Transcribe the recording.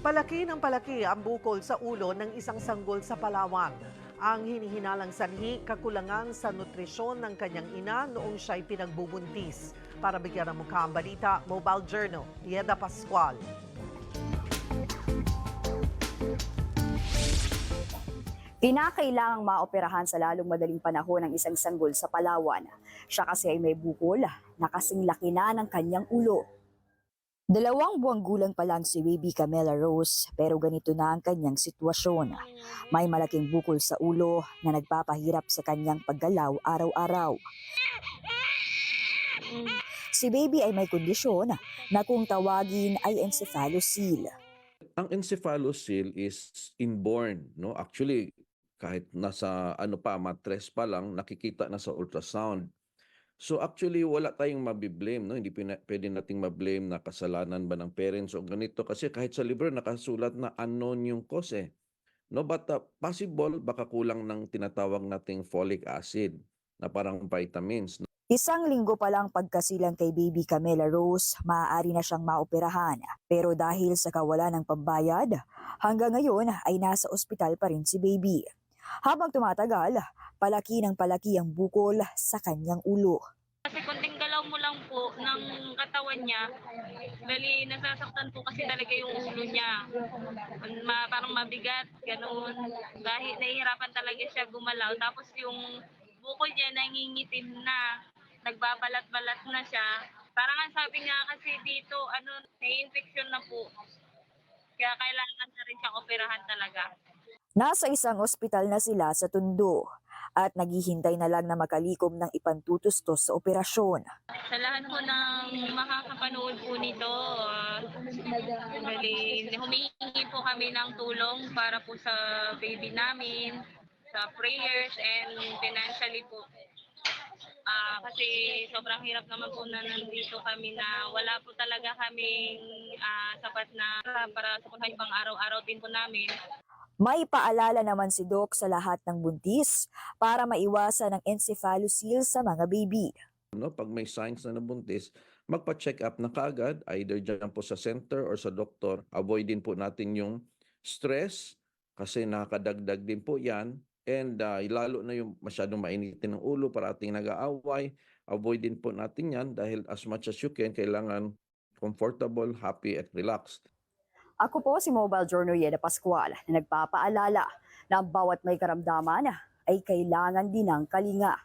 Palaki ng palaki ang bukol sa ulo ng isang sanggol sa Palawan. Ang hinihinalang sanhi, kakulangan sa nutrisyon ng kanyang ina noong siya'y pinagbubuntis. Para bigyan ng mukha ang balita, Mobile Journal, Yeda Pascual. Kinakailangang maoperahan sa lalong madaling panahon ang isang sanggol sa Palawan. Siya kasi ay may bukol na kasing laki na ng kanyang ulo. Dalawang buwang gulang pa lang si baby Camela Rose pero ganito na ang kanyang sitwasyon. May malaking bukol sa ulo na nagpapahirap sa kanyang paggalaw araw-araw. Si baby ay may kondisyon na kung tawagin ay encephalocele. ang encephalocele is inborn, no? Actually, kahit nasa ano pa, matres pa lang, nakikita na sa ultrasound. So actually, wala tayong mabiblame, no? Hindi pina, pwede nating mablame na kasalanan ba ng parents o ganito. Kasi kahit sa libro, nakasulat na unknown yung cause eh. No, but uh, possible, baka kulang ng tinatawag nating folic acid na parang vitamins. Isang linggo pa lang pagkasilang kay baby Camela Rose, maaari na siyang maoperahan. Pero dahil sa kawalan ng pambayad, hanggang ngayon ay nasa ospital pa rin si baby. Habang tumatagal, palaki ng palaki ang bukol sa kanyang ulo. Kasi konting galaw mo lang po ng katawan niya, bali nasasaktan po kasi talaga yung ulo niya. Ma, parang mabigat, ganoon. Dahil nahihirapan talaga siya gumalaw. Tapos yung bukol niya nangingitim na, nagbabalat-balat na siya. Parang ang sabi nga kasi dito, ano, na-infection na po. Kaya kailangan na rin siyang operahan talaga. Nasa isang ospital na sila sa Tondo at naghihintay na lang na makalikom ng ipantutustos sa operasyon. Sa lahat po ng makakapanood po nito, ah, bali, humihingi po kami ng tulong para po sa baby namin, sa prayers and financially po. Ah, kasi sobrang hirap naman po na nandito kami na wala po talaga kaming ah, sapat na para sa pang araw-araw din po namin. May paalala naman si Doc sa lahat ng buntis para maiwasan ang encephalocele sa mga baby. no, pag may signs na nabuntis, magpa-check up na kaagad, either dyan po sa center or sa doktor. Avoid din po natin yung stress kasi nakakadagdag din po yan. And uh, lalo na yung masyadong mainitin ng ulo para ating nag-aaway. Avoid din po natin yan dahil as much as you can, kailangan comfortable, happy, at relaxed. Ako po si Mobile Journal Yeda Pascual na nagpapaalala na ang bawat may karamdaman ay kailangan din ng kalinga.